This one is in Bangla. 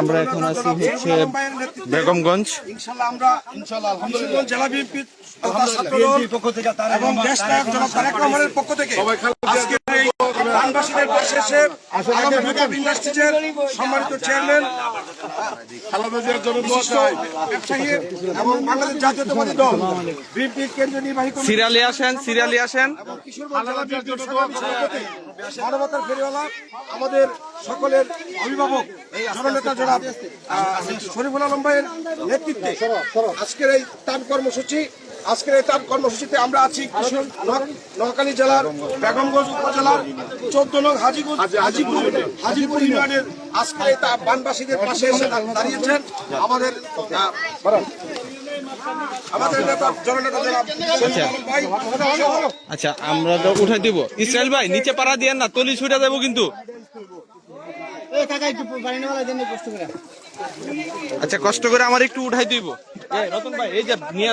আমরা এখন আছি হচ্ছে বেগমগঞ্জ। ইনশাল্লাহ আমরা ইনশাল্লাহ আলহামদুলিল্লাহ। জেলা বিএনপি পক্ষ থেকে এবং দেশ নায়ক জনাব তারেক রহমানের পক্ষ থেকে আজকে বানবাসীদের পাশে এসে আগামী ইন্ডাস্ট্রিজের সম্মানিত চেয়ারম্যান ব্যবসায়ী এবং বাংলাদেশ জাতীয়তাবাদী দল বিএনপির কেন্দ্রীয় নির্বাহী কমিটি আসেন সিরিয়ালি আসেন। কিশোরগঞ্জ জেলা বিএনপির সাংগঠনিক সভাপতি, মানবতার ফেরিওয়ালা আমাদের সকলের অভিভাবক জননেতা জনাব শরীফুল আলম ভাইয়ের নেতৃত্বে আজকের এই তান কর্মসূচি আজকের এই তান কর্মসূচিতে আমরা আছি নোয়াখালী জেলার বেগমগঞ্জ উপজেলার চোদ্দ নং হাজিগঞ্জ হাজিপুর হাজিপুর ইউনিয়নের আজকের এই তা- বানবাসীদের পাশে এসে দাঁড়িয়েছেন আমাদের আচ্ছা আমরা তো উঠাই দিব। ইসরায়েল ভাই নিচে পাড়া দিয়েন না তলি ছুটে যাব কিন্তু। আচ্ছা কষ্ট করে আমার একটু উঠাই দিব। এই রতন ভাই এই যে নিয়ে